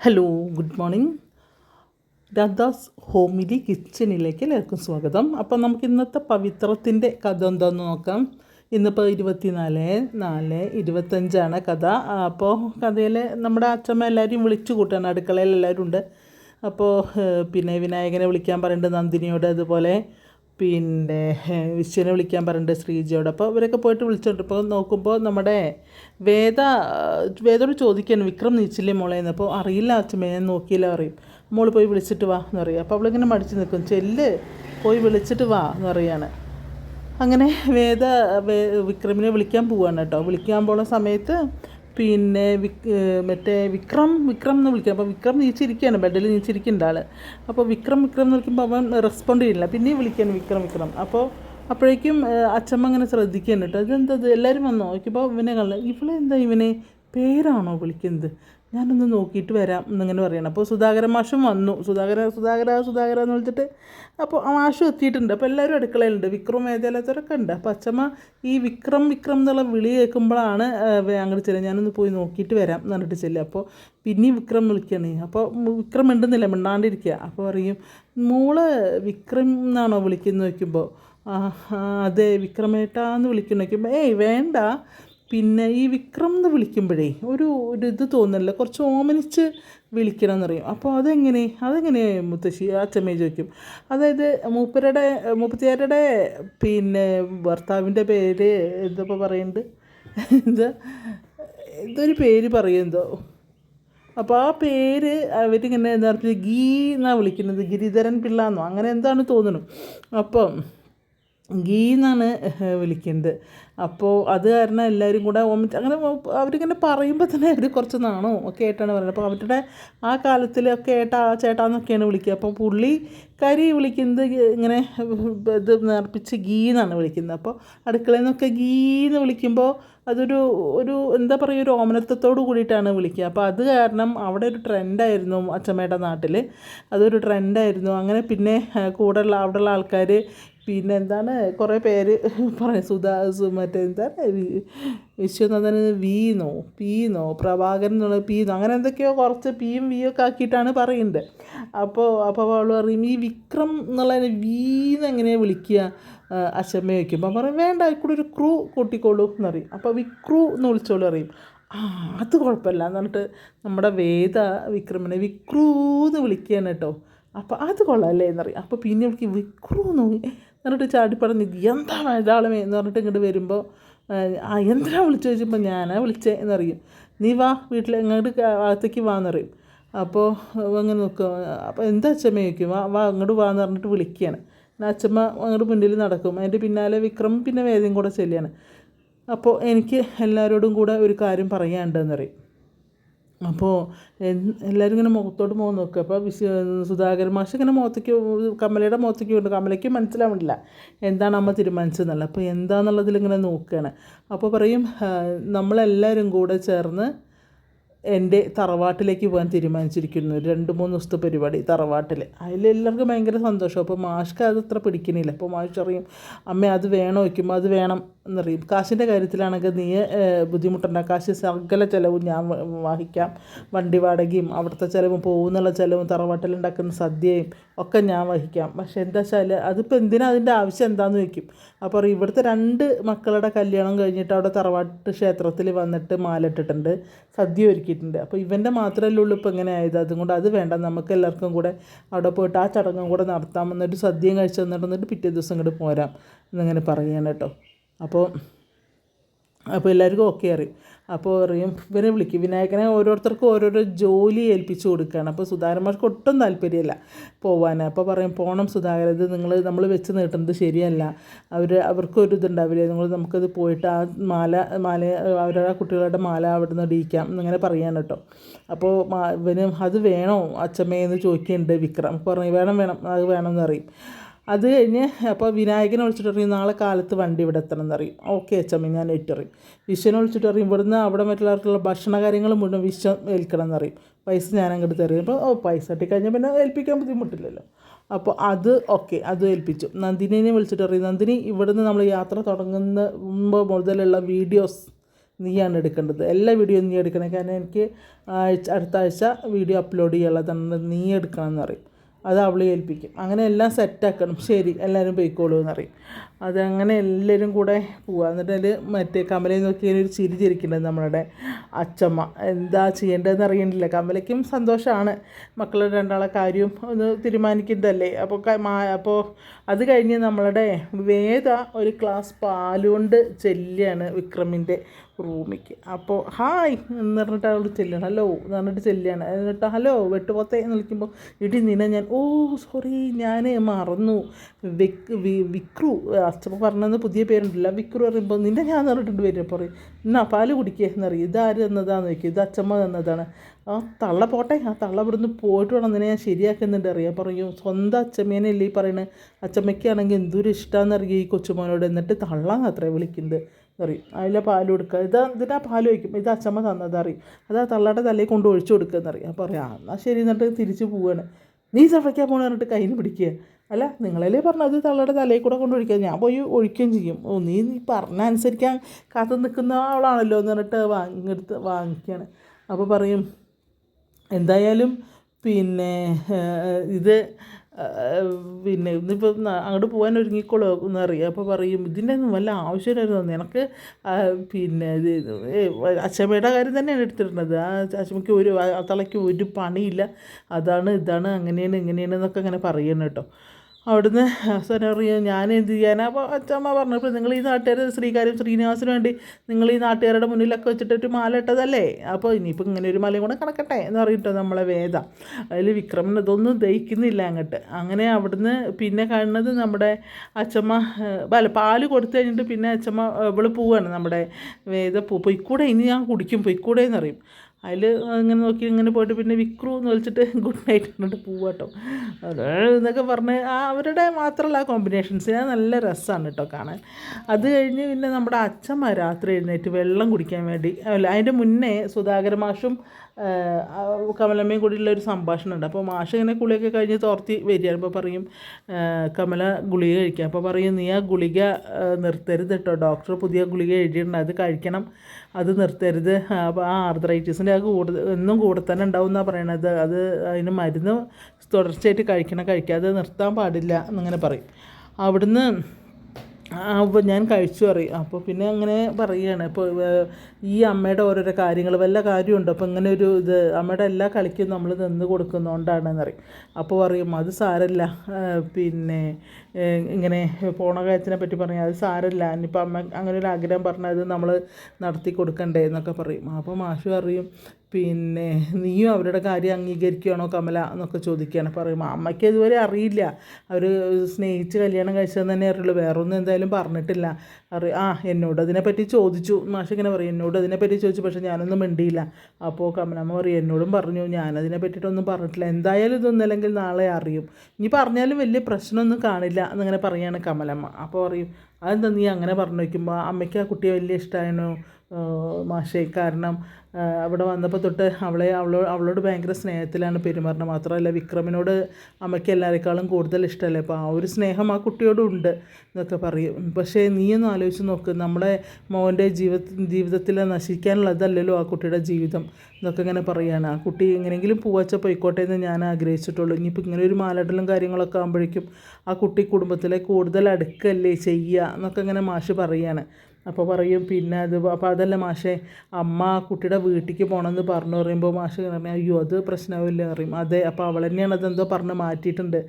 Hello good morning Radha's homely കിച്ചണിലേക്ക് എല്ലാവർക്കും സ്വാഗതം. അപ്പോൾ നമുക്ക് ഇന്നത്തെ പവിത്രത്തിന്റെ കഥ എന്താണെന്ന് നോക്കാം. ഇന്നിപ്പോൾ ഇരുപത്തിനാല് നാല് ഇരുപത്തഞ്ചാണ് കഥ. അപ്പോൾ കഥയിൽ നമ്മുടെ അച്ഛമ്മ എല്ലാവരെയും വിളിച്ചു കൂട്ടാണ് അടുക്കളയിൽ എല്ലാവരും ഉണ്ട് അപ്പോൾ പിന്നെ വിനായകനെ വിളിക്കാൻ പറയുന്നുണ്ട് നന്ദിനിയോട് അതുപോലെ പിന്നെ വിശ്വനെ വിളിക്കാൻ പറഞ്ഞിട്ട് ശ്രീജയോട്. അപ്പോൾ ഇവരൊക്കെ പോയിട്ട് വിളിച്ചിട്ടുണ്ട് ഇപ്പോൾ നോക്കുമ്പോൾ നമ്മുടെ വേദ വേദോട് ചോദിക്കാണ് വിക്രം നീച്ചില്ലേ മോളെ? എന്ന്. അപ്പോൾ അറിയില്ല അച്ഛമ്മ ഞാൻ നോക്കിയില്ല പറയും. മോൾ പോയി വിളിച്ചിട്ട് വാ എന്ന് പറയും. അപ്പോൾ അവളിങ്ങനെ മടിച്ച് നിൽക്കും ചെല്ല് പോയി വിളിച്ചിട്ട് വാ എന്ന് പറയാണ്. അങ്ങനെ വേദ വിക്രമിനെ വിളിക്കാൻ പോവാണ് കേട്ടോ. വിളിക്കാൻ പോകുന്ന സമയത്ത് പിന്നെ വിക് മറ്റേ വിക്രം വിക്രം എന്ന് വിളിക്കുക അപ്പോൾ വിക്രം നീച്ചിരിക്കുകയാണ് ബെഡിൽ നീച്ചിരിക്കുന്ന ആൾ അപ്പോൾ വിക്രം വിക്രം എന്ന് വിളിക്കുമ്പോൾ അവൻ റെസ്പോണ്ട് ചെയ്യുന്നില്ല പിന്നെയും വിളിക്കാൻ വിക്രം വിക്രം. അപ്പോൾ അപ്പോഴേക്കും അച്ഛമ്മ അങ്ങനെ ശ്രദ്ധിക്കുകയാണ് കേട്ടോ. ഇതെന്താ എല്ലാവരും വന്നോ? നോക്കിയപ്പോൾ ഇവനെ കണ്ട ഇവളെന്താ ഇവനെ? പേരാണോ വിളിക്കുന്നത്? ഞാനൊന്ന് നോക്കിയിട്ട് വരാം എന്നിങ്ങനെ പറയണം. അപ്പോൾ സുധാകരൻ മാഷും വന്നു. സുധാകര സുധാകര സുധാകര എന്ന് വിളിച്ചിട്ട് അപ്പോൾ മാഷും എത്തിയിട്ടുണ്ട്. അപ്പോൾ എല്ലാവരും അടുക്കളയിലുണ്ട്. വിക്രം വേദാലയത്തോരൊക്കെ ഉണ്ട്. അപ്പോൾ അച്ഛമ്മ ഈ വിക്രം വിക്രം എന്നുള്ള വിളി കേൾക്കുമ്പോഴാണ് അങ്ങോട്ട് ചെല്ലുക. ഞാനൊന്ന് പോയി നോക്കിയിട്ട് വരാം എന്ന് പറഞ്ഞിട്ട് ചെല്ലുക. അപ്പോൾ പിന്നെ വിക്രം വിളിക്കണേ അപ്പോൾ വിക്രം ഉണ്ടെന്നില്ല മിണ്ടാണ്ടിരിക്കുക. അപ്പോൾ പറയും മോൾ വിക്രം എന്നാണോ വിളിക്കുന്നത്? നോക്കുമ്പോൾ അതെ വിക്രമേട്ടാന്ന് വിളിക്കുന്ന. നോക്കുമ്പോൾ ഏയ് വേണ്ട. പിന്നെ ഈ വിക്രം എന്ന് വിളിക്കുമ്പോഴേ ഒരു ഒരു ഇത് തോന്നില്ല കുറച്ച് ഓമനിച്ച് വിളിക്കണം എന്നറിയും അപ്പോൾ അതെങ്ങനെ? അതെങ്ങനെ മുത്തശ്ശി അച്ഛമ്മയെ ചോദിക്കും. അതായത് മൂപ്പരുടെ മുപ്പത്തിയാരുടെ പിന്നെ ഭർത്താവിന്റെ പേര് എന്തപ്പോൾ പറയുന്നുണ്ട്? എന്താ? എന്തൊരു പേര് പറയുമെന്തോ അപ്പോൾ ആ പേര് അവരിങ്ങനെ എന്താ പറയുക ഗീ എന്നാണ് വിളിക്കുന്നത്. ഗിരിധരൻ പിള്ള എന്നോ അങ്ങനെ എന്താണ് തോന്നുന്നു. അപ്പം ഗീ എന്നാണ് വിളിക്കുന്നത്. അപ്പോൾ അത് കാരണം എല്ലാവരും കൂടെ വോമിറ്റ് അങ്ങനെ അവരിങ്ങനെ പറയുമ്പോൾ തന്നെ അവർ കുറച്ച് നാണോ ഒക്കെ ആയിട്ടാണ് പറയുന്നത്. അപ്പോൾ അവരുടെ ആ കാലത്തിലൊക്കെ ഏട്ടാ എന്നൊക്കെയാണ് വിളിക്കുക. അപ്പോൾ പുള്ളി കരി വിളിക്കുന്നത് ഇങ്ങനെ ഇത് നേർപ്പിച്ച് ഗീ എന്നാണ് വിളിക്കുന്നത്. അപ്പോൾ അടുക്കളയിൽ നിന്നൊക്കെ ഗീ എന്ന് വിളിക്കുമ്പോൾ അതൊരു ഒരു എന്താ പറയുക ഒരു ഓമനത്വത്തോട് കൂടിയിട്ടാണ് വിളിക്കുക. അപ്പോൾ അത് കാരണം അവിടെ ഒരു ട്രെൻഡായിരുന്നു അച്ചമ്മയുടെ നാട്ടിൽ അതൊരു ട്രെൻഡായിരുന്നു. അങ്ങനെ പിന്നെ കൂടെയുള്ള അവിടെയുള്ള ആൾക്കാർ പിന്നെ എന്താണ് കുറേ പേര് പറഞ്ഞു സുധാ സു മറ്റേ എന്താണ്? വി- വിശ്വനാഥൻ വീന്നോ പീന്നോ പ്രഭാകരൻ എന്നുള്ള പീന്നോ അങ്ങനെ എന്തൊക്കെയോ കുറച്ച് പിയും വിയും ഒക്കെ ആക്കിയിട്ടാണ് പറയുന്നത് അപ്പോൾ അപ്പോൾ അവൾ പറയും ഈ വിക്രം എന്നുള്ളതിനെ വീന്ന് എങ്ങനെയാണ് വിളിക്കുക? അച്ഛമ്മ വയ്ക്കുമ്പോൾ പറയും വേണ്ട കൂടെ ഒരു ക്രൂ കൂട്ടിക്കോളൂ എന്ന് പറയും. അപ്പോൾ വിക്രു എന്ന് വിളിച്ചോളൂ പറയും ആ അത് കുഴപ്പമില്ല എന്ന് പറഞ്ഞിട്ട് നമ്മുടെ വേദ വിക്രമനെ വിക്രൂ എന്ന് വിളിക്കുകയാണ് കേട്ടോ. അപ്പോൾ അത് കൊള്ളാമല്ലേ എന്നറിയാം അപ്പോൾ പിന്നെ വിളിക്കും വിക്രൂ എന്ന് എന്നിട്ട് ചാടി പറഞ്ഞ് എന്താ വേതാളമേ എന്ന് പറഞ്ഞിട്ട് ഇങ്ങോട്ട് വരുമ്പോൾ ആ എന്തിനാ വിളിച്ചു ചോദിച്ചപ്പോൾ ഞാനാ വിളിച്ചേ എന്നറിയും. നീ വാ വീട്ടിൽ ഇങ്ങോട്ട് അകത്തേക്ക് വാന്നറിയും അപ്പോൾ അങ്ങനെ നോക്കുക അപ്പോൾ എന്താ അച്ഛമ്മ? ചോദിക്കും. വാ വാ അങ്ങോട്ട് വാന്ന് പറഞ്ഞിട്ട് വിളിക്കുകയാണ് അച്ഛമ്മ അങ്ങോട്ട് മുന്നിൽ നടക്കും. അതിന്റെ പിന്നാലെ വിക്രം പിന്നെ വേദയും കൂടെ ചെല്ലുകയാണ് അപ്പോൾ എനിക്ക് എല്ലാവരോടും കൂടെ ഒരു കാര്യം പറയാനുണ്ടെന്ന് പറയും. അപ്പോൾ എല്ലാവരും ഇങ്ങനെ മുഖത്തോട്ട് മുഖം നോക്കുക അപ്പോൾ വിശ്വ സുധാകരൻ മാഷ് ഇങ്ങനെ മുഖത്തേക്ക് കമലയുടെ മുഖത്തേക്ക് കൊണ്ട് കമലയ്ക്ക് മനസ്സിലാവണില്ല. എന്താണ് അമ്മ തീരുമാനിച്ചതെന്നല്ല അപ്പോൾ എന്താണെന്നുള്ളതിൽ ഇങ്ങനെ നോക്കുകയാണ് അപ്പോൾ പറയും നമ്മളെല്ലാവരും കൂടെ ചേർന്ന് എന്റെ തറവാട്ടിലേക്ക് പോകാൻ തീരുമാനിച്ചിരിക്കുന്നു. രണ്ട് മൂന്ന് ദിവസത്തെ പരിപാടി തറവാട്ടിൽ അതിലെല്ലാവർക്കും ഭയങ്കര സന്തോഷം. അപ്പോൾ മാഷ്ക്ക് അത് അത്ര പിടിക്കണില്ല. അപ്പോൾ മാഷ് അറിയും അമ്മ അത് വേണം? വയ്ക്കുമ്പോൾ അത് വേണം എന്നറിയും കാശിന്റെ കാര്യത്തിലാണെങ്കിൽ നീ ബുദ്ധിമുട്ടുണ്ടാകും ബുദ്ധിമുട്ടണ്ട. കാശ് സകല ചിലവും ഞാൻ വഹിക്കാം വണ്ടി വാടകയും അവിടുത്തെ ചിലവും പോകുന്നുള്ള ചിലവും തറവാട്ടിലുണ്ടാക്കുന്ന സദ്യയും ഒക്കെ ഞാൻ വഹിക്കാം. പക്ഷെ എന്താ വെച്ചാൽ അതിപ്പോൾ എന്തിനാ അതിന്റെ ആവശ്യം എന്താണെന്ന് ചോദിക്കും. അപ്പോൾ ഇവിടുത്തെ രണ്ട് മക്കളുടെ കല്യാണം കഴിഞ്ഞിട്ട് അവിടെ തറവാട്ട് ക്ഷേത്രത്തിൽ വന്നിട്ട് മാലിട്ടിട്ടുണ്ട് സദ്യ ഒരുക്കിയിട്ടുണ്ട് അപ്പോൾ ഇവന്റെ മാത്രമല്ലേ ഉള്ളൂ ഇപ്പോൾ ഇങ്ങനെ ആയത്. അതുകൊണ്ട് അത് വേണ്ട. നമുക്ക് എല്ലാവർക്കും കൂടെ അവിടെ പോയിട്ട് ആ ചടങ്ങും കൂടെ നടത്താം എന്നിട്ട് സദ്യയും കഴിച്ച് തന്നിട്ട് പിറ്റേ ദിവസം ഇങ്ങോട്ട് പോരാം. എന്നിങ്ങനെ പറയുകയാണ് കേട്ടോ. അപ്പോൾ അപ്പോൾ എല്ലാവർക്കും ഓക്കെ അറിയും അപ്പോൾ അറിയും ഇവനെ വിളിക്കും. വിനായകനെ ഓരോരുത്തർക്കും ഓരോരോ ജോലി ഏൽപ്പിച്ചു കൊടുക്കുകയാണ്. അപ്പോൾ സുധാകരന്മാർക്ക് ഒട്ടും താല്പര്യമില്ല പോവാൻ. അപ്പോൾ പറയും പോകണം സുധാകരൻ ഇത് നിങ്ങൾ നമ്മൾ വെച്ച് നീട്ടുന്നത് ശരിയല്ല. അവർ അവർക്കൊരു ഇതുണ്ടാവില്ലേ. നിങ്ങൾ നമുക്കത് പോയിട്ട് ആ മാല മാല അവരുടെ കുട്ടികളുടെ മാല അവിടെ നിന്ന് ഇടിയിക്കാം. എന്നിങ്ങനെ പറയാൻ കേട്ടോ. അപ്പോൾ ഇവന് അത് വേണോ? അച്ഛമ്മയെന്ന് ചോദിക്കുന്നുണ്ട് വിക്രം. പറഞ്ഞു വേണം വേണം. അത് വേണമെന്ന് പറയും. അത് കഴിഞ്ഞ് അപ്പോൾ വിനായകനെ വിളിച്ചിട്ട് പറയും നാളെ കാലത്ത് വണ്ടി ഇവിടെ എത്തണം എന്നറിയും. ഓക്കെ അച്ചമ്മ ഞാൻ ഏറ്ററിയും വിശ്വനെ വിളിച്ചിട്ട് പറയും ഇവിടുന്ന് അവിടെ മറ്റുള്ളവർക്കുള്ള ഭക്ഷണ കാര്യങ്ങൾ മുഴുവൻ വിശ്വം ഏൽക്കണം എന്നറിയും. പൈസ ഞാൻ അങ്ങോട്ട് തരും. അപ്പോൾ ഓ പൈസ കിട്ടിക്കഴിഞ്ഞാൽ പിന്നെ ഏൽപ്പിക്കാൻ ബുദ്ധിമുട്ടില്ലല്ലോ. അപ്പോൾ അത് ഓക്കെ അത് ഏൽപ്പിച്ചു. നന്ദിനിനെ വിളിച്ചിട്ട് പറയും നന്ദിനി ഇവിടുന്ന് നമ്മൾ യാത്ര തുടങ്ങുന്ന മുമ്പ് മുതലുള്ള വീഡിയോസ് നീയാണ് എടുക്കേണ്ടത്. എല്ലാ വീഡിയോയും നീ എടുക്കണം. കാരണം എനിക്ക് ആഴ്ച അടുത്ത ആഴ്ച വീഡിയോ അപ്ലോഡ് ചെയ്യാനുള്ളതാണ്. നീ എടുക്കണം എന്ന് പറയും അത് അവൾ ഏൽപ്പിക്കും. അങ്ങനെ എല്ലാം സെറ്റാക്കണം ശരി എല്ലാവരും പോയിക്കോളൂ എന്നറിയും അതങ്ങനെ എല്ലാവരും കൂടെ പോവുക എന്നിട്ട് അതിൽ മറ്റേ കമലയെ നോക്കി ഒരു ചിരി ചിരിക്കേണ്ടത് നമ്മളുടെ അച്ചമ്മ. എന്താ ചെയ്യേണ്ടതെന്ന് അറിയണില്ല കമലയ്ക്കും സന്തോഷമാണ് മക്കളുടെ രണ്ടാളെ കാര്യം ഒന്ന് തീരുമാനിക്കുന്നതല്ലേ? അപ്പോൾ അപ്പോൾ അത് കഴിഞ്ഞ് നമ്മളുടെ വേദ ഒരു ക്ലാസ് പാലുകൊണ്ട് ചെല്ലുകയാണ് വിക്രമിന്റെ റൂമിക്ക്. അപ്പോൾ ഹായ് എന്ന് പറഞ്ഞിട്ട് അവൾ ചെല്ലുകയാണ് ഹലോ എന്ന് പറഞ്ഞിട്ട് ചെല്ലുകയാണ് എന്നിട്ട് ഹലോ വെട്ടുപോത്തേ എന്ന് വിളിക്കുമ്പോൾ ഇടി നിന്നെ ഞാൻ ഓ സോറി ഞാൻ മറന്നു. വിക് വിക്രു അച്ഛപ്പ പറഞ്ഞത് പുതിയ പേരുണ്ടല്ല. വിക്രു പറയുമ്പോൾ നിന്നെ ഞാൻ പറഞ്ഞിട്ടുണ്ട് അപ്പോൾ പറയും എന്നാ പാൽ കുടിക്കുക എന്നറിയും. ഇതാര് തന്നതാന്ന് ചോദിക്കും. ഇത് അച്ഛമ്മ തന്നതാണ്. ആ തള്ള പോട്ടെ. ആ തള്ള ഇവിടുന്ന് പോയിട്ട് വേണം നിന്നെ ഞാൻ ശരിയാക്കുന്നുണ്ട് അറിയാം പറയും. സ്വന്തം അച്ഛമ്മേനല്ലേ ഈ പറയണേ. അച്ഛമ്മയ്ക്കാണെങ്കിൽ എന്തൊരു ഇഷ്ടമാണെന്നറിയും ഈ കൊച്ചുമോനോട്. എന്നിട്ട് തള്ളാന്ന് അത്രേ വിളിക്കുന്നത്. അറിയും അതിലെ പാൽ കൊടുക്കുക. ഇത് എന്തിനാ പാൽ വയ്ക്കും ഇത് അച്ചമ്മ തന്നതറിയും. അത് ആ തള്ളയുടെ തലയിൽ കൊണ്ട് ഒഴിച്ചു കൊടുക്കുക എന്നറിയും. അപ്പോൾ പറയാം എന്നാൽ ശരി എന്നിട്ട് തിരിച്ച് പോവുകയാണ് നീ സഫയ്ക്കാൻ പോകണം പറഞ്ഞിട്ട് കയ്യിൽ പിടിക്കുക. അല്ല നിങ്ങളല്ലേ പറഞ്ഞത്? തള്ളയുടെ തലയിൽ കൂടെ കൊണ്ട് ഒഴിക്കുക. ഞാൻ പോയി ഒഴിക്കുകയും ചെയ്യും. ഓ നീ നീ പറഞ്ഞ അനുസരിക്കാൻ കാത്തു നിൽക്കുന്ന ആളാണല്ലോ എന്ന് പറഞ്ഞിട്ട് വാങ്ങിയെടുത്ത് വാങ്ങിക്കുകയാണ്. അപ്പോൾ പറയും എന്തായാലും പിന്നെ ഇത് പിന്നെ ഇന്നിപ്പോൾ അങ്ങോട്ട് പോകാൻ ഒരുങ്ങിക്കോളൂ എന്നറിയാം അപ്പോൾ പറയും ഇതിന്റെ ഒന്നും വല്ല ആവശ്യമില്ലായിരുന്നു. നിനക്ക് എനിക്ക് പിന്നെ ഇത് അച്ഛമ്മയുടെ കാര്യം തന്നെയാണ് എടുത്തിട്ടുള്ളത് ആ അച്ഛമ്മയ്ക്ക് ഒരു തലയ്ക്ക് ഒരു പണിയില്ല. അതാണ് ഇതാണ് അങ്ങനെയാണ് ഇങ്ങനെയാണ് എന്നൊക്കെ അങ്ങനെ പറയണം കേട്ടോ. അവിടുന്ന് അവസാനം അറിയാം ഞാൻ എന്ത് ചെയ്യാനാ? അപ്പോൾ അച്ഛമ്മ പറഞ്ഞപ്പോൾ നിങ്ങൾ ഈ നാട്ടുകാർ ശ്രീകാര്യം ശ്രീനിവാസിന് വേണ്ടി നിങ്ങൾ ഈ നാട്ടുകാരുടെ മുന്നിലൊക്കെ വെച്ചിട്ട് ഒരു മാല ഇട്ടതല്ലേ? അപ്പോൾ ഇനിയിപ്പോൾ ഇങ്ങനെ ഒരു മലയും കൂടെ കിടക്കട്ടെ എന്ന് പറഞ്ഞിട്ടോ നമ്മളെ വേദ. അതിൽ വിക്രമൻ ഇതൊന്നും ദഹിക്കുന്നില്ല അങ്ങോട്ട്. അങ്ങനെ അവിടുന്ന് പിന്നെ കാണുന്നത് നമ്മുടെ അച്ചമ്മ അല്ല പാൽ കൊടുത്തു കഴിഞ്ഞിട്ട് പിന്നെ അച്ചമ്മ ഇവൾ പോവാണ് നമ്മുടെ വേദ പൊയ്ക്കൂടെ ഇനി ഞാൻ കുടിക്കും പൊയ്ക്കൂടെ എന്നറിയും. അതിൽ ഇങ്ങനെ നോക്കി ഇങ്ങനെ പോയിട്ട് പിന്നെ വിക്രു എന്ന് വിളിച്ചിട്ട് ഗുഡ് നൈറ്റ് പറഞ്ഞിട്ട് പോവാട്ടോ എന്നൊക്കെ പറഞ്ഞ് ആ അവരുടെ മാത്രമല്ല ആ കോമ്പിനേഷൻസ് നല്ല രസമാണ് കേട്ടോ കാണാൻ. അത് കഴിഞ്ഞ് പിന്നെ നമ്മുടെ അച്ഛമ്മ രാത്രി എഴുന്നേറ്റ് വെള്ളം കുടിക്കാൻ വേണ്ടി അല്ല അതിന്റെ മുന്നേ സുധാകര മാഷും കമലമ്മയും കൂടിയുള്ള ഒരു സംഭാഷണം ഉണ്ട് അപ്പോൾ മാഷ ഇങ്ങനെ ഗുളിയൊക്കെ കഴിഞ്ഞ് തോർത്തി വരികയാണ്. അപ്പോൾ പറയും കമല ഗുളിക കഴിക്കാം. അപ്പോൾ പറയും നീ ആ ഗുളിക നിർത്തരുത് കേട്ടോ ഡോക്ടർ പുതിയ ഗുളിക എഴുതിയിട്ടുണ്ട്. അത് കഴിക്കണം. അത് നിർത്തരുത്. അപ്പോൾ ആ ആർത്രൈറ്റിസിന്റെ ആ കൂടുതൽ എന്നും കൂടെ തന്നെ ഉണ്ടാവും എന്നാണ് പറയണത്. അത് അതിന് മരുന്ന് തുടർച്ചയായിട്ട് കഴിക്കണം. കഴിക്കാതെ നിർത്താൻ പാടില്ല എന്നിങ്ങനെ പറയും. അവിടുന്ന് അപ്പോൾ ഞാൻ കഴിച്ചു പറയും. അപ്പോൾ പിന്നെ അങ്ങനെ പറയുകയാണ് ഇപ്പോൾ ഈ അമ്മയുടെ ഓരോരോ കാര്യങ്ങൾ വല്ല കാര്യമുണ്ട്? അപ്പോൾ ഇങ്ങനെ ഒരു ഇത് അമ്മയുടെ എല്ലാ കളിക്കും നമ്മൾ നിന്ന് കൊടുക്കുന്നതുകൊണ്ടാണെന്ന് പറയും. അപ്പോൾ പറയും അത് സാരമില്ല പിന്നെ ഇങ്ങനെ പോണ കാര്യത്തിനെ പറ്റി പറഞ്ഞാൽ അത് സാരമില്ല ഇനിയിപ്പോൾ അമ്മ അങ്ങനെ ഒരു ആഗ്രഹം പറഞ്ഞാൽ അത് നമ്മൾ നടത്തി കൊടുക്കണ്ടേ എന്നൊക്കെ പറയും. അപ്പോൾ മാഷു പറയും പിന്നെ നീയും അവരുടെ കാര്യം അംഗീകരിക്കുകയാണോ കമല എന്നൊക്കെ ചോദിക്കുകയാണ്. പറയും അമ്മയ്ക്ക് ഇതുവരെ അറിയില്ല. അവർ സ്നേഹിച്ച് കല്യാണം കഴിച്ചതെന്ന് തന്നെ അറിയുള്ളൂ. വേറൊന്നും എന്തായാലും പറഞ്ഞിട്ടില്ല. അറി ആ എന്നോട് അതിനെപ്പറ്റി ചോദിച്ചു. മാഷ ഇങ്ങനെ പറയും എന്നോട് അതിനെപ്പറ്റി ചോദിച്ചു പക്ഷേ ഞാനൊന്നും മിണ്ടിയില്ല. അപ്പോൾ കമലമ്മ പറയും എന്നോടും പറഞ്ഞു. ഞാനതിനെ പറ്റിയിട്ടൊന്നും പറഞ്ഞിട്ടില്ല. എന്തായാലും ഇതൊന്നല്ലെങ്കിൽ നാളെ അറിയും. ഇനി പറഞ്ഞാലും വലിയ പ്രശ്നമൊന്നും കാണില്ല എന്നിങ്ങനെ പറയുകയാണ് കമലമ്മ. അപ്പോൾ പറയും അതെന്താ നീ അങ്ങനെ പറഞ്ഞു വയ്ക്കുമ്പോൾ അമ്മയ്ക്ക് ആ കുട്ടിയെ വലിയ ഇഷ്ടമായിരുന്നു മാഷേ കാരണം അവിടെ വന്നപ്പോൾ തൊട്ട് അവളെ അവളോട് അവളോട് ഭയങ്കര സ്നേഹത്തിലാണ് പെരുമാറുന്നത്. മാത്രമല്ല വിക്രമിനോട് അമ്മയ്ക്ക് എല്ലാവരെക്കാളും കൂടുതൽ ഇഷ്ടമല്ലേ? അപ്പോൾ ആ ഒരു സ്നേഹം ആ കുട്ടിയോടും ഉണ്ട് എന്നൊക്കെ പറയും. പക്ഷേ നീയൊന്ന് ആലോചിച്ച് നോക്ക്. നമ്മുടെ മോന്റെ ജീവിത ജീവിതത്തിൽ നശിക്കാനുള്ളതല്ലല്ലോ ആ കുട്ടിയുടെ ജീവിതം എന്നൊക്കെ ഇങ്ങനെ പറയുകയാണ് ആ കുട്ടി എങ്ങനെയെങ്കിലും പൂവച്ച പോയിക്കോട്ടെ എന്ന് ഞാൻ ആഗ്രഹിച്ചിട്ടുള്ളൂ. ഇനിയിപ്പോൾ ഇങ്ങനെ ഒരു മാലടലും കാര്യങ്ങളൊക്കെ ആകുമ്പോഴേക്കും ആ കുട്ടി കുടുംബത്തിലെ കൂടുതൽ അടുക്കല്ലേ ചെയ്യുക എന്നൊക്കെ ഇങ്ങനെ മാഷ് പറയുകയാണ് അപ്പോൾ പറയും പിന്നെ അത് അപ്പോൾ അതല്ല മാഷേ അമ്മ കുട്ടിയുടെ വീട്ടിലേക്ക് പോകണമെന്ന് പറഞ്ഞു പറയുമ്പോൾ മാഷ് പറഞ്ഞു അയ്യോ അത് പ്രശ്നമാവില്ല പറയും. അതെ അപ്പോൾ അവൾ തന്നെയാണ് അതെന്തോ പറഞ്ഞ് മാറ്റിയിട്ടുണ്ട്.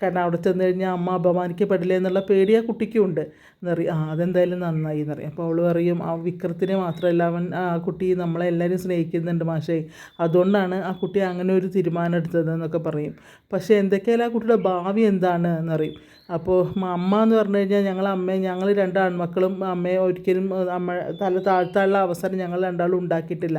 കാരണം അവിടെ ചെന്ന് കഴിഞ്ഞാൽ അമ്മ അപമാനിക്കപ്പെടില്ല എന്നുള്ള പേടി ആ കുട്ടിക്കും ഉണ്ട് എന്നറിയും ആ അതെന്തായാലും നന്നായി എന്നറിയും. അപ്പോൾ അവൾ പറയും ആ വിക്രത്തിനെ മാത്രമല്ല അവൻ ആ കുട്ടി നമ്മളെ എല്ലാവരും സ്നേഹിക്കുന്നുണ്ട് മാഷേ. അതുകൊണ്ടാണ് ആ കുട്ടി അങ്ങനെ ഒരു തീരുമാനം എടുത്തത് എന്നൊക്കെ പറയും. പക്ഷേ എന്തൊക്കെയാലും ആ കുട്ടിയുടെ ഭാവി എന്താണ് എന്നറിയും. അപ്പോൾ അമ്മ എന്ന് പറഞ്ഞു കഴിഞ്ഞാൽ ഞങ്ങൾ അമ്മയെ ഞങ്ങൾ രണ്ട് ആൺമക്കളും അമ്മയെ ഒരിക്കലും അമ്മ തല താഴ്ത്താനുള്ള അവസരം ഞങ്ങൾ രണ്ടാളും ഉണ്ടാക്കിയിട്ടില്ല.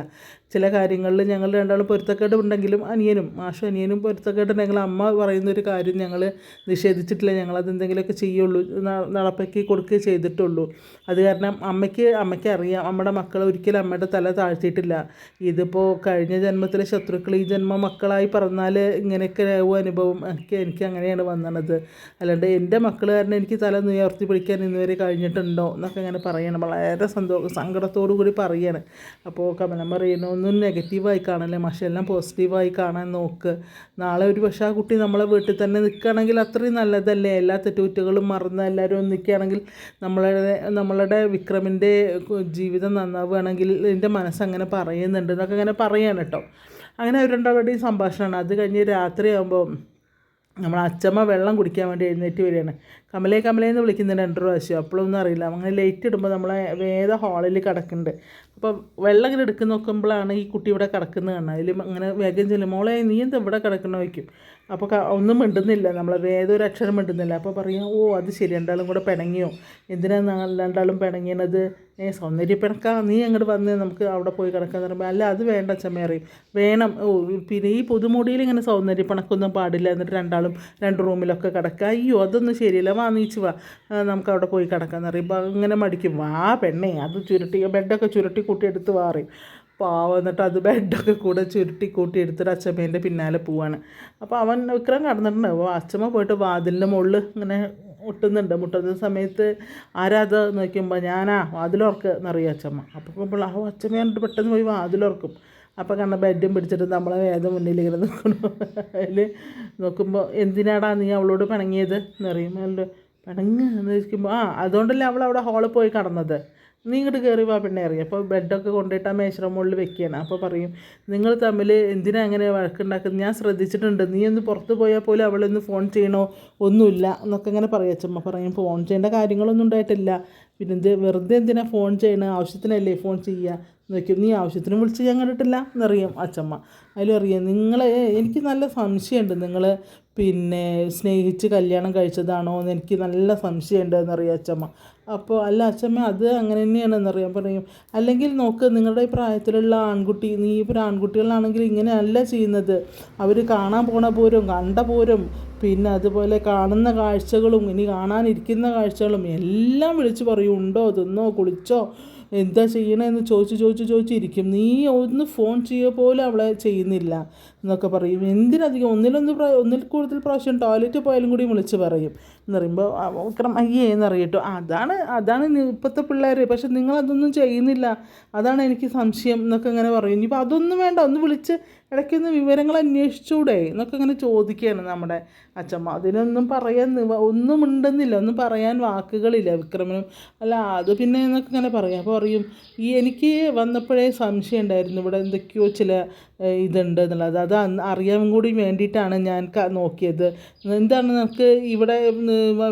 ചില കാര്യങ്ങളിൽ ഞങ്ങൾ രണ്ടാളും പൊരുത്തക്കേട് ഉണ്ടെങ്കിലും അനിയനും മാഷും അനിയനും പൊരുത്തക്കേട്ടുണ്ടെങ്കിൽ അമ്മ പറയുന്ന ഒരു കാര്യം ഞങ്ങൾ നിഷേധിച്ചിട്ടില്ല ഞങ്ങളത് എന്തെങ്കിലുമൊക്കെ ചെയ്യുള്ളൂ നടപ്പാക്കി കൊടുക്കുക ചെയ്തിട്ടുള്ളൂ. അത് കാരണം അമ്മയ്ക്ക് അമ്മയ്ക്ക് അറിയാം നമ്മുടെ മക്കൾ ഒരിക്കലും അമ്മയുടെ തല താഴ്ത്തിയിട്ടില്ല. ഇതിപ്പോൾ കഴിഞ്ഞ ജന്മത്തിലെ ശത്രുക്കൾ ഈ ജന്മ മക്കളായി പറഞ്ഞാൽ ഇങ്ങനെയൊക്കെ ആവും അനുഭവം. എനിക്ക് എനിക്ക് അങ്ങനെയാണ് വന്നത് അല്ലാണ്ട് എന്റെ മക്കൾ കാരണം എനിക്ക് തല ഉയർത്തി പിടിക്കാൻ ഇന്നുവരെ കഴിഞ്ഞിട്ടുണ്ടോ എന്നൊക്കെ അങ്ങനെ പറയണം. വളരെ സന്തോഷം സങ്കടത്തോടു കൂടി പറയാണ്. അപ്പോൾ കമലം പറയുന്നു ഒന്നും നെഗറ്റീവായി കാണല്ലേ മഷെല്ലാം പോസിറ്റീവായി കാണാൻ നോക്ക്. നാളെ ഒരു പക്ഷേ ആ കുട്ടി നമ്മളെ വീട്ടിൽ തന്നെ നിൽക്കുകയാണെങ്കിൽ അത്രയും നല്ലതല്ലേ? എല്ലാ തെറ്റുകുറ്റകളും മറന്ന് എല്ലാവരും ഒന്നിക്കുകയാണെങ്കിൽ നമ്മളുടെ നമ്മളുടെ വിക്രമിന്റെ ജീവിതം നന്നാവുകയാണെങ്കിൽ എന്റെ മനസ്സങ്ങനെ പറയുന്നുണ്ട്. എന്നൊക്കെ അങ്ങനെ പറയാണ് കേട്ടോ. അങ്ങനെ അവർ രണ്ടാളുടെയും സംഭാഷണമാണ്. അത് കഴിഞ്ഞ് രാത്രിയാകുമ്പോൾ നമ്മൾ അച്ചമ്മ വെള്ളം കുടിക്കാൻ വേണ്ടി എഴുന്നേറ്റ് വരികയാണ്. കമലേ കമലേ എന്ന് വിളിക്കുന്നുണ്ട് രണ്ട് പ്രാവശ്യം. അപ്പോഴൊന്നും അറിയില്ല. അങ്ങനെ ലൈറ്റ് ഇടുമ്പോൾ നമ്മളെ വേദ ഹാളിൽ കിടക്കുന്നുണ്ട്. അപ്പോൾ വെള്ളം ഇങ്ങനെ എടുക്കുന്ന നോക്കുമ്പോഴാണ് ഈ കുട്ടി ഇവിടെ കിടക്കുന്നത് കാണുന്നത്. അതിൽ അങ്ങനെ വേഗം ചെല്ലും. മോളെ നീ എന്താ ഇവിടെ കിടക്കണ വയ്ക്കും അപ്പോൾ ഒന്നും മിണ്ടുന്നില്ല. നമ്മൾ ഏതൊരു അക്ഷരം മിണ്ടുന്നില്ല. അപ്പോൾ പറയും ഓ അത് ശരി. രണ്ടാളും കൂടെ പിണങ്ങിയോ? എന്തിനാണ് രണ്ടാളും പിണങ്ങിയത്? ഏ സൗന്ദര്യ പിണക്കാ? നീ അങ്ങോട്ട് വന്ന്? നമുക്ക് അവിടെ പോയി കിടക്കാന്ന് പറയുമ്പോൾ അല്ല അത് വേണ്ട അച്ഛമ്മ അറിയും വേണം. ഓ പിന്നെ ഈ പുതുമുടിയിൽ ഇങ്ങനെ സൗന്ദര്യ പിണക്കൊന്നും പാടില്ല. എന്നിട്ട് രണ്ടാളും രണ്ട് റൂമിലൊക്കെ കിടക്കുക അയ്യോ അതൊന്നും ശരിയല്ല. വാ നീച്ച് വാ. നമുക്ക് അവിടെ പോയി കിടക്കാന്ന് പറയുമ്പോൾ അങ്ങനെ മടിക്കും. വാ പെണ്ണേ അത് ചുരുട്ടി ബെഡൊക്കെ ചുരുട്ടി കൂട്ടി എടുത്ത് പാവം എന്നിട്ട് അത് ബെഡൊക്കെ കൂടെ ചുരുട്ടി കൂട്ടി എടുത്തിട്ട് അച്ഛമ്മേന്റെ പിന്നാലെ പോവാണ്. അപ്പോൾ അവൻ വിക്രം കടന്നിട്ടുണ്ട്. അപ്പോൾ അച്ഛമ്മ പോയിട്ട് വാതിലിന്റെ മുകളിൽ ഇങ്ങനെ മുട്ടുന്നുണ്ട് മുട്ടുന്ന സമയത്ത് ആരാത് നോക്കുമ്പോൾ ഞാനാ വാതിലുറക്ക് എന്നറിയാം അച്ഛമ്മ അപ്പോൾ ആ അച്ഛമ്മ കണ്ടിട്ട് പെട്ടെന്ന് പോയി വാതിലുറക്കും അപ്പോൾ കണ്ട ബെഡും പിടിച്ചിട്ട് നമ്മളെ വേദം മുന്നിൽ ഇങ്ങനെ നിൽക്കണം അതിൽ നോക്കുമ്പോൾ എന്തിനാടാ നീ അവളോട് പിണങ്ങിയത്? എന്നറിയും അല്ല പിണങ്ങ് എന്ന് ചോദിക്കുമ്പോൾ ആ അതുകൊണ്ടല്ലേ അവൾ അവിടെ ഹാളിൽ പോയി കടന്നത്? നീ ഇങ്ങോട്ട് കയറി വാ പെണ്ണെ അറിയാം അപ്പോൾ ബെഡൊക്കെ കൊണ്ടുപോയിട്ട് ആ മേശറ മുകളിൽ വെക്കുകയാണ്. അപ്പോൾ പറയും നിങ്ങൾ തമ്മിൽ എന്തിനാ അങ്ങനെ വഴക്കുണ്ടാക്കുന്നത്? ഞാൻ ശ്രദ്ധിച്ചിട്ടുണ്ട്. നീ ഒന്ന് പുറത്ത് പോയാൽ പോലും അവളൊന്ന് ഫോൺ ചെയ്യണോ? ഒന്നുമില്ല എന്നൊക്കെ ഇങ്ങനെ പറയാം അച്ഛമ്മ. പറയും ഫോൺ ചെയ്യേണ്ട കാര്യങ്ങളൊന്നും ഉണ്ടായിട്ടില്ല. പിന്നെ എന്ത് വെറുതെ എന്തിനാ ഫോൺ ചെയ്യണേ? ആവശ്യത്തിനല്ലേ ഫോൺ ചെയ്യുക? നോക്കും നീ ആവശ്യത്തിന് വിളിച്ച് ഞാൻ കണ്ടിട്ടില്ല എന്നറിയാം അച്ഛമ്മ. അറിയാം നിങ്ങൾ എനിക്ക് നല്ല സംശയമുണ്ട്. നിങ്ങൾ പിന്നെ സ്നേഹിച്ച് കല്യാണം കഴിച്ചതാണോ എന്ന് എനിക്ക് നല്ല സംശയമുണ്ട് എന്നറിയാം അച്ഛമ്മ. അപ്പോൾ അല്ല അച്ഛമ്മ അത് അങ്ങനെ തന്നെയാണെന്നറിയാം പറയും. അല്ലെങ്കിൽ നോക്ക് നിങ്ങളുടെ പ്രായത്തിലുള്ള ആൺകുട്ടി നീ ഇപ്പോൾ ആൺകുട്ടികളാണെങ്കിൽ ഇങ്ങനെയല്ല ചെയ്യുന്നത്. അവർ കാണാൻ പോണ പോരും കണ്ട പോരും. പിന്നെ അതുപോലെ കാണുന്ന കാഴ്ചകളും ഇനി കാണാനിരിക്കുന്ന കാഴ്ചകളും എല്ലാം വിളിച്ച് പറയും ഉണ്ടോ തിന്നോ കുളിച്ചോ എന്താ ചെയ്യണമെന്ന് ചോദിച്ച് ചോദിച്ച് ചോദിച്ചിരിക്കും നീ ഒന്ന് ഫോൺ ചെയ്യുക പോലും അവളെ ചെയ്യുന്നില്ല. എന്നൊക്കെ പറയും. എന്തിനധികം ഒന്നിലൊന്ന് ഒന്നിൽ കൂടുതൽ പ്രാവശ്യം ടോയ്ലറ്റ് പോയാലും കൂടി വിളിച്ച് പറയും. എന്ന് പറയുമ്പോൾ വിക്രം അയ്യേ എന്നറിയട്ടോ അതാണ് അതാണ് ഇപ്പോഴത്തെ പിള്ളേർ പക്ഷെ നിങ്ങളതൊന്നും ചെയ്യുന്നില്ല. അതാണ് എനിക്ക് സംശയം എന്നൊക്കെ ഇങ്ങനെ പറയും. ഇനിയിപ്പോൾ അതൊന്നും വേണ്ട. ഒന്ന് വിളിച്ച് ഇടയ്ക്കൊന്ന് വിവരങ്ങൾ അന്വേഷിച്ചൂടെ എന്നൊക്കെ ഇങ്ങനെ ചോദിക്കുകയാണ് നമ്മുടെ അച്ഛമ്മ. അതിനൊന്നും പറയാൻ ഒന്നും ഉണ്ടെന്നില്ല. ഒന്നും പറയാൻ വാക്കുകളില്ല. വിക്രമനും അല്ല അത് പിന്നെ എന്നൊക്കെ ഇങ്ങനെ പറയാം. അപ്പോൾ പറയും ഈ എനിക്ക് വന്നപ്പോഴേ സംശയം ഉണ്ടായിരുന്നു. ഇവിടെ എന്തൊക്കെയോ ചില ഇതുണ്ട് എന്നുള്ളത്. അത് അറിയാൻ കൂടി വേണ്ടിയിട്ടാണ് ഞാൻ നോക്കിയത്. എന്താണ് നിനക്ക് ഇവിടെ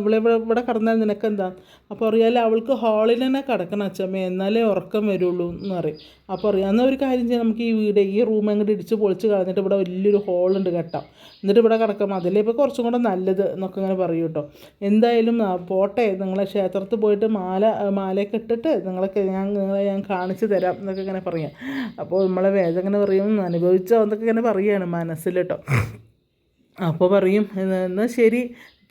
ഇവിടെ ഇവിടെ കടന്നാൽ നിനക്ക് എന്താ അപ്പോൾ അറിയാലോ അവൾക്ക് ഹാളിൽ തന്നെ കിടക്കണം അച്ഛമ്മ എന്നാലേ ഉറക്കം വരുള്ളൂ എന്ന് പറയും. അപ്പോൾ അറിയാം എന്നാൽ ഒരു കാര്യം ചെയ്യാം നമുക്ക് ഈ വീട് ഈ റൂം അങ്ങോട്ട് ഇടിച്ച് പൊളിച്ച് കളഞ്ഞിട്ട് ഇവിടെ വലിയൊരു ഹോളുണ്ട് കേട്ടോ. എന്നിട്ട് ഇവിടെ കിടക്കാം അതിലേ ഇപ്പോൾ കുറച്ചും കൂടെ നല്ലത് എന്നൊക്കെ ഇങ്ങനെ പറയും കേട്ടോ. എന്തായാലും പോട്ടെ നിങ്ങളെ ക്ഷേത്രത്തിൽ പോയിട്ട് മാല മാലയൊക്കെ ഇട്ടിട്ട് നിങ്ങളൊക്കെ ഞാൻ നിങ്ങളെ ഞാൻ കാണിച്ചു തരാം എന്നൊക്കെ ഇങ്ങനെ പറയാം. അപ്പോൾ നമ്മളെ വേദം ഇങ്ങനെ പറയും അനുഭവിച്ചോ എന്നൊക്കെ ഇങ്ങനെ പറയുകയാണ് മനസ്സിൽ കേട്ടോ. അപ്പോൾ പറയും എന്നാൽ ശരി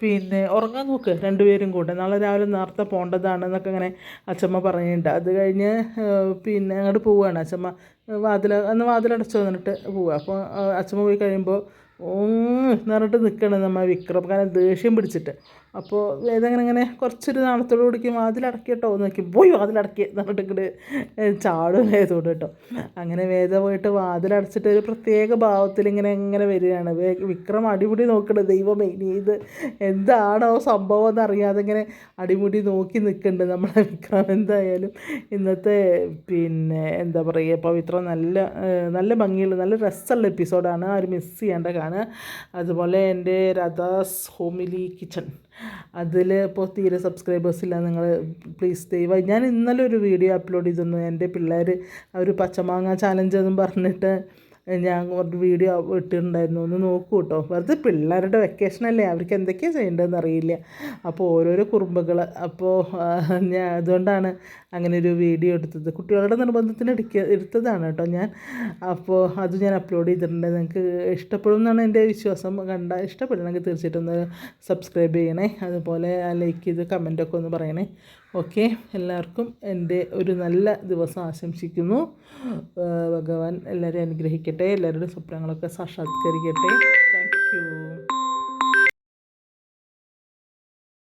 പിന്നെ ഉറങ്ങാൻ നോക്ക് രണ്ടുപേരും കൂടെ. നാളെ രാവിലെ നേരത്തെ പോകേണ്ടതാണ് എന്നൊക്കെ ഇങ്ങനെ അച്ചമ്മ പറഞ്ഞിട്ടുണ്ട്. അത് കഴിഞ്ഞ് പിന്നെ അങ്ങോട്ട് പോവുകയാണ് അച്ചമ്മ വാതിൽ അന്ന് വാതിലടച്ചു വന്നിട്ട് പോവുക അപ്പോൾ അച്ചമ്മ പോയി കഴിയുമ്പോൾ എന്ന് പറഞ്ഞിട്ട് നിൽക്കണം നമ്മൾ വിക്രം. കാരണം ദേഷ്യം പിടിച്ചിട്ട്. അപ്പോൾ വേദങ്ങനെ ഇങ്ങനെ കുറച്ചൊരു നാളത്തോട് കുടിക്കും വാതിലടക്കി കേട്ടോ എന്ന് നോക്കി പോയി വാതിലടക്കി എന്ന് പറഞ്ഞിട്ട് ചാടും വേദോട് കേട്ടോ. അങ്ങനെ വേദ പോയിട്ട് വാതിലടച്ചിട്ട് ഒരു പ്രത്യേക ഭാവത്തിൽ ഇങ്ങനെ ഇങ്ങനെ വരികയാണ്. വിക്രം അടിമുടി നോക്കണത് ദൈവമേ ഇനി ഇത് എന്താണോ സംഭവം എന്നറിയാതെ ഇങ്ങനെ അടിമുടി നോക്കി നിൽക്കുന്നുണ്ട് നമ്മളെ വിക്രം എന്തായാലും. ഇന്നത്തെ പിന്നെ എന്താ പറയുക പവിത്ര നല്ല നല്ല ഭംഗിയുള്ള നല്ല രസമുള്ള എപ്പിസോഡാണ്. ആരും മിസ് ചെയ്യേണ്ട കാണുക അതുപോലെ എന്റെ രഥാസ് ഹോമിലി കിച്ചൺ. അതിൽ ഇപ്പോൾ തീരെ സബ്സ്ക്രൈബേഴ്സ് ഇല്ല. നിങ്ങൾ പ്ലീസ് ദയവായി ഞാൻ ഇന്നലെ ഒരു വീഡിയോ അപ്ലോഡ് ചെയ്തിരുന്നു. എന്റെ പിള്ളേർ ഒരു പച്ചമാങ്ങ ചാലഞ്ച് എന്നും പറഞ്ഞിട്ട് ഞാൻ കുറച്ച് വീഡിയോ ഇട്ടിട്ടുണ്ടായിരുന്നു. ഒന്ന് നോക്കൂ കേട്ടോ വെറുതെ പിള്ളേരുടെ വെക്കേഷനല്ലേ അവർക്ക് എന്തൊക്കെയാണ് ചെയ്യേണ്ടതെന്ന് അറിയില്ല. അപ്പോൾ ഓരോരോ കുറുമ്പുകൾ. അപ്പോൾ ഞാൻ അതുകൊണ്ടാണ് അങ്ങനെ ഒരു വീഡിയോ എടുത്തത്. കുട്ടികളുടെ നിർബന്ധത്തിന് എടുക്ക എടുത്തതാണ് കേട്ടോ ഞാൻ. അപ്പോൾ അത് ഞാൻ അപ്ലോഡ് ചെയ്തിട്ടുണ്ട്. നിങ്ങൾക്ക് ഇഷ്ടപ്പെടും എന്നാണ് എന്റെ വിശ്വാസം. കണ്ട ഇഷ്ടപ്പെടണമെങ്കിൽ തീർച്ചയായിട്ടും ഒന്ന് സബ്സ്ക്രൈബ് ചെയ്യണേ. അതുപോലെ ലൈക്ക് ചെയ്ത് കമന്റൊക്കെ ഒന്ന് പറയണേ. ഓക്കെ എല്ലാവർക്കും എന്റെ ഒരു നല്ല ദിവസം ആശംസിക്കുന്നു. ഭഗവാൻ എല്ലാവരെയും അനുഗ്രഹിക്കട്ടെ എല്ലാവരുടെയും സ്വപ്നങ്ങളൊക്കെ സാക്ഷാത്കരിക്കട്ടെ. Thank you.